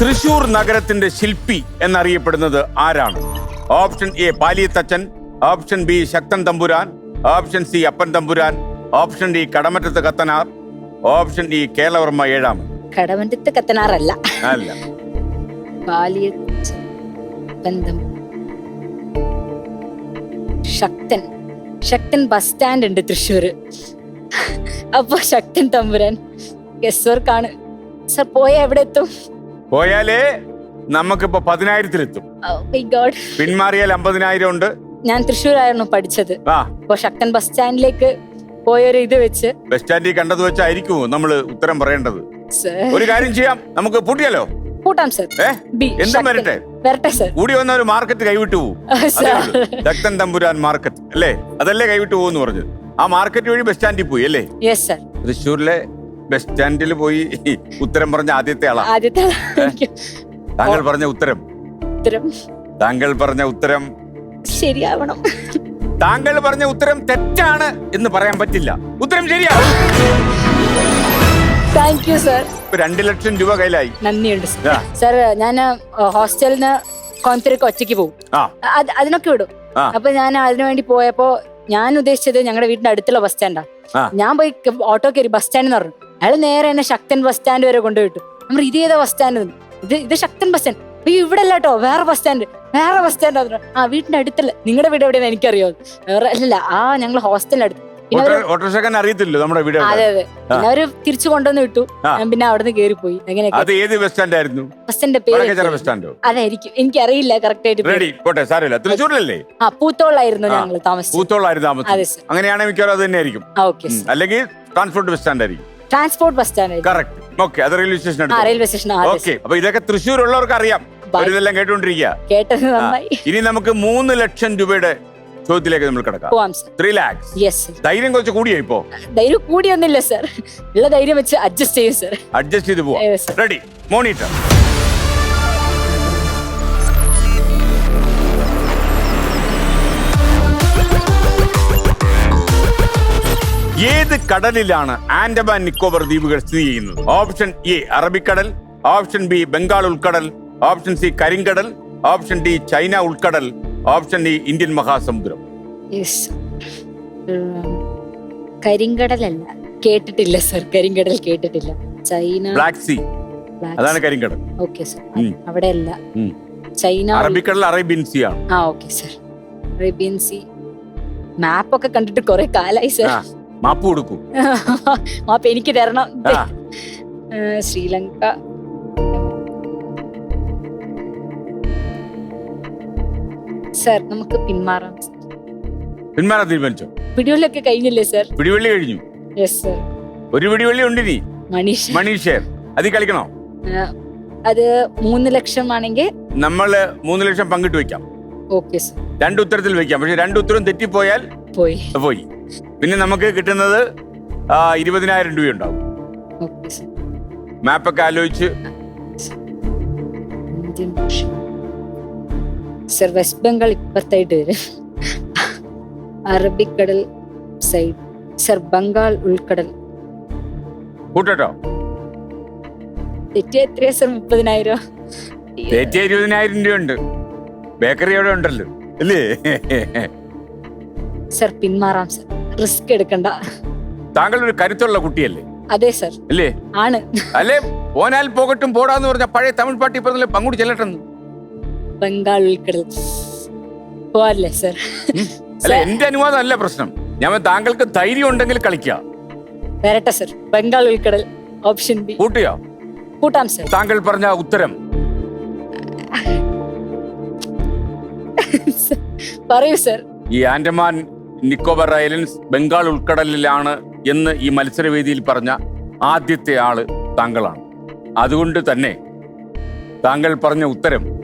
തൃശൂർ നഗരത്തിന്റെ ശില്പി എന്നറിയപ്പെടുന്നത് ആരാണ്? Option A Paliyathachan option B Sakthan Thampuran option C Appan Thampuran option D Kadamattathu Kathanar option D Kelavarma ഏഴാമൻ. Kadamattathu കത്തനാറല്ല. അല്ല. ബന്ധം ശക്തൻ ശക്തൻ ബസ് സ്റ്റാൻഡ് ഉണ്ട് തൃശ്ശൂര് അപ്പൊ ശക്തൻ തമ്പുരാൻ ഗസ് വർക്കാണ് സർ പോയ എവിടെ എത്തും പോയാലേ നമുക്കിപ്പോ പതിനായിരത്തിലെത്തും. Oh my God. പിന്മാറിയാൽ അമ്പതിനായിരം ഉണ്ട്. ഞാൻ തൃശ്ശൂരായിരുന്നു പഠിച്ചത്. അപ്പൊ ശക്തൻ ബസ് സ്റ്റാൻഡിലേക്ക് പോയൊരു ഇത് വെച്ച് ബസ് സ്റ്റാൻഡിൽ കണ്ടത് വെച്ചായിരിക്കുമോ നമ്മൾ ഉത്തരം പറയേണ്ടത്? ഒരു കാര്യം ചെയ്യാം. നമുക്ക് പൂട്ടിയാലോ? കൂട്ടാം സർ എന്താ വരട്ടെ. വരട്ടെ സർ കൂടി വന്ന ഒരു മാർക്കറ്റ് കൈവിട്ടു പോകും അതേ ശക്തൻ തമ്പുരാൻ മാർക്കറ്റ് അല്ലേ? അതല്ലേ കൈവിട്ടു പോകുന്നു പറഞ്ഞത്. ആ മാർക്കറ്റ് വഴി ബസ് സ്റ്റാൻഡിൽ പോയി അല്ലേ? യെസ് സർ തൃശ്ശൂരിലെ ബസ് സ്റ്റാൻഡിൽ പോയി ഉത്തരം പറഞ്ഞ ആദ്യത്തെ ആളാ. ആദ്യത്തെ താങ്കൾ പറഞ്ഞ ഉത്തരം. ഉത്തരം. താങ്കൾ പറഞ്ഞ ഉത്തരം. ശരിയാവണം. താങ്കൾ പറഞ്ഞ ഉത്തരം തെറ്റാണ് എന്ന് പറയാൻ പറ്റില്ല. ഉത്തരം ശരിയാവും. താങ്ക് യു സർ രണ്ട് ലക്ഷം രൂപ കയ്യിലായി. നന്ദിയുണ്ട് സർ ഞാൻ ഹോസ്റ്റലിൽ നിന്ന് കോയമ്പത്തൂർക്ക് ഒറ്റയ്ക്ക് പോകും അതിനൊക്കെ വിടും. അപ്പൊ ഞാൻ അതിനു വേണ്ടി പോയപ്പോ ഞാൻ ഉദ്ദേശിച്ചത് ഞങ്ങളുടെ വീടിന്റെ അടുത്തുള്ള ബസ് സ്റ്റാൻഡാ. ഞാൻ പോയി ഓട്ടോ കയറി ബസ് സ്റ്റാൻഡ് പറഞ്ഞു. അയാൾ നേരെ എന്നെ ശക്തൻ ബസ് സ്റ്റാൻഡ് വരെ കൊണ്ടുപോയിട്ടു നമ്മൾ ഇത് ബസ് സ്റ്റാൻഡ് ഇത് ഇത് ശക്തൻ ബസ് സ്റ്റാൻഡ് അയ്യോ ഇവിടെ അല്ല കേട്ടോ വേറെ ബസ് സ്റ്റാൻഡ് വേറെ ബസ് സ്റ്റാൻഡ് ആ. വീടിന്റെ അടുത്തല്ല. നിങ്ങളുടെ വീട് എവിടെയാണ് എനിക്കറിയോ. വേറെ അല്ലല്ല ആ ഞങ്ങൾ ഹോസ്റ്റലിനടുത്ത് ഓട്ടോറിക്ഷക്കാരൻ അറിയത്തില്ലോ നമ്മുടെ വീട് അതെ അതെ. പിന്നെ അവർ തിരിച്ചു കൊണ്ടുവന്ന് വിട്ടു. ഞാൻ പിന്നെ അവിടുന്ന് കേറിപ്പോയി. അങ്ങനെയൊക്കെ അത് ഏത് ബസ് സ്റ്റാൻഡ് ആയിരുന്നു? ബസ്സിന്റെ വടക്കേച്ചിറ ബസ് പേര് സ്റ്റാൻഡോ അതായിരിക്കും എനിക്കറിയില്ല കറക്റ്റ് ആയിട്ട് റെഡി പോട്ടെ സാരമില്ല. തൃശ്ശൂരിലല്ലേ? ആ പൂത്തോളായിരുന്നു ഞങ്ങൾ താമസിച്ചത്. പൂത്തോളായിരുന്നു താമസം അങ്ങനെയാണെങ്കിൽ മിക്കവാറും അത് തന്നെ. അല്ലെങ്കിൽ ട്രാൻസ്പോർട്ട് ബസ് സ്റ്റാൻഡ് ആയിരിക്കും. Transport bus stand correct okay അത് റെയിൽവേ സ്റ്റേഷൻ ആ റെയിൽവേ സ്റ്റേഷൻ ഓക്കെ അപ്പൊ ഇതൊക്കെ തൃശ്ശൂർ ഉള്ളവർക്ക് അറിയാം. ഇതെല്ലാം അവരിതെല്ലാം കേട്ടോണ്ടിരിക്കുക കേട്ടത് ആ. നന്നായി. ഇനി നമുക്ക് മൂന്ന് ലക്ഷം രൂപയുടെ ചോദ്യത്തിലേക്ക് നമ്മൾ കിടക്കാം. പോവാം sir three lakhs yes sir ധൈര്യം കുറച്ച് കൂടിയോ ഇപ്പോ? ധൈര്യം കൂടിയൊന്നുമില്ല സർ ഉള്ള ധൈര്യം വെച്ച് അഡ്ജസ്റ്റ് ചെയ്യും സർ അഡ്ജസ്റ്റ് ചെയ്ത് പോവാം. Yes, sir. റെഡി മോണിറ്റർ ഏത് കടലിലാണ് ആൻഡമാൻ നിക്കോബർ ദ്വീപുകൾ സ്ഥിതി ചെയ്യുന്നത്? ഓപ്ഷൻ എ അറബിക്കടൽ. ഓപ്ഷൻ ബി ബംഗാൾ ഉൾക്കടൽ. ഓപ്ഷൻ സി കരിങ്കടൽ. ഓപ്ഷൻ ഡി ചൈന ഉൾക്കടൽ. ഓപ്ഷൻ ഡി ഇന്ത്യൻ മഹാസമുദ്രം. കരിങ്കടലല്ല. കേട്ടിട്ടില്ല സർ കരിങ്കടൽ കേട്ടിട്ടില്ല. ചൈന ബ്ലാക്ക് സീ അതാണ് കരിങ്കടൽ. ഓക്കെ സർ അവിടെ അല്ല ചൈന അറബിക്കടൽ അറേബ്യൻ സീ ആണ്. ആ okay sir Arabian sea map ഒക്കെ കണ്ടിട്ട് കുറെ കാലായി സർ മാപ്പ് കൊടുക്കൂ. മാപ്പ് എനിക്ക് തരണം. ശ്രീലങ്ക. സർ നമുക്ക് പിന്മാറാം. പിന്മാറാൻ തീരുമാനിച്ചോ? പിടികളിലൊക്കെ കഴിഞ്ഞില്ലേ സർ? പിടിവള്ളി കഴിഞ്ഞു. യെസ് സർ ഒരു പിടിവള്ളി ഉണ്ട് നീ മനീഷ് മണി അത് കളിക്കണോ? അത് മൂന്ന് ലക്ഷം ആണെങ്കിൽ നമ്മൾ മൂന്ന് ലക്ഷം പങ്കിട്ട് വെക്കാം. ഓക്കെ സർ രണ്ട് ഉത്തരത്തിൽ വെക്കാം. പക്ഷെ രണ്ട് ഉത്തരം തെറ്റിപ്പോയാൽ പോയി. പോയി. പിന്നെ നമുക്ക് കിട്ടുന്നത് ഇരുപതിനായിരം രൂപയുണ്ടാവും. മാപ്പൊക്കെ ആലോചിച്ച്. സർ വെസ്റ്റ് ബംഗാൾ ഇപ്പത്തായിട്ട് വരും. അറബിക്കടൽ സൈഡ് സർ ബംഗാൾ ഉൾക്കടൽ. കൂട്ടോ തെറ്റിയ എത്രയാ സർ മുപ്പതിനായിരം? തെറ്റിയ ഇരുപതിനായിരം രൂപയുണ്ട്. ബേക്കറി അവിടെ ഉണ്ടല്ലോ. അല്ലേ സർ പിന്മാറാം സർ റിസ്ക് എടുക്കണ്ട. താങ്കൾ ഒരു കരുത്തുള്ള കുട്ടിയല്ലേ? അതെ സർ. അല്ലേ? ആണ്. അല്ലേ? പോനാൽ പോകട്ടും പോടാന്ന് പറഞ്ഞ പഴയ തമിഴ് പാട്ടി പറഞ്ഞില്ലേ അങ്ങോട്ട് ചെല്ലട്ടെന്ന്. ബംഗാൾ ഉൾക്കടൽ. പോവാറില്ലേ സർ? അല്ല എന്റെ അനുവാദം അല്ല പ്രശ്നം. ഞാൻ താങ്കൾക്ക് ധൈര്യം ഉണ്ടെങ്കിൽ കളിക്കാം വരട്ടെ സർ. ബംഗാൾ ഉൾക്കടൽ ഓപ്ഷൻ ബി. കൂട്ടിയോ കൂട്ടാം സർ. താങ്കൾ പറഞ്ഞ ഉത്തരം. പറയൂ സർ. ഈ ആൻഡമാൻ നിക്കോബർ ഐലൻഡ്സ് ബംഗാൾ ഉൾക്കടലിലാണ് എന്ന് ഈ മത്സരവേദിയിൽ പറഞ്ഞ ആദ്യത്തെ ആൾ താങ്കളാണ്. അതുകൊണ്ട് തന്നെ താങ്കൾ പറഞ്ഞ ഉത്തരം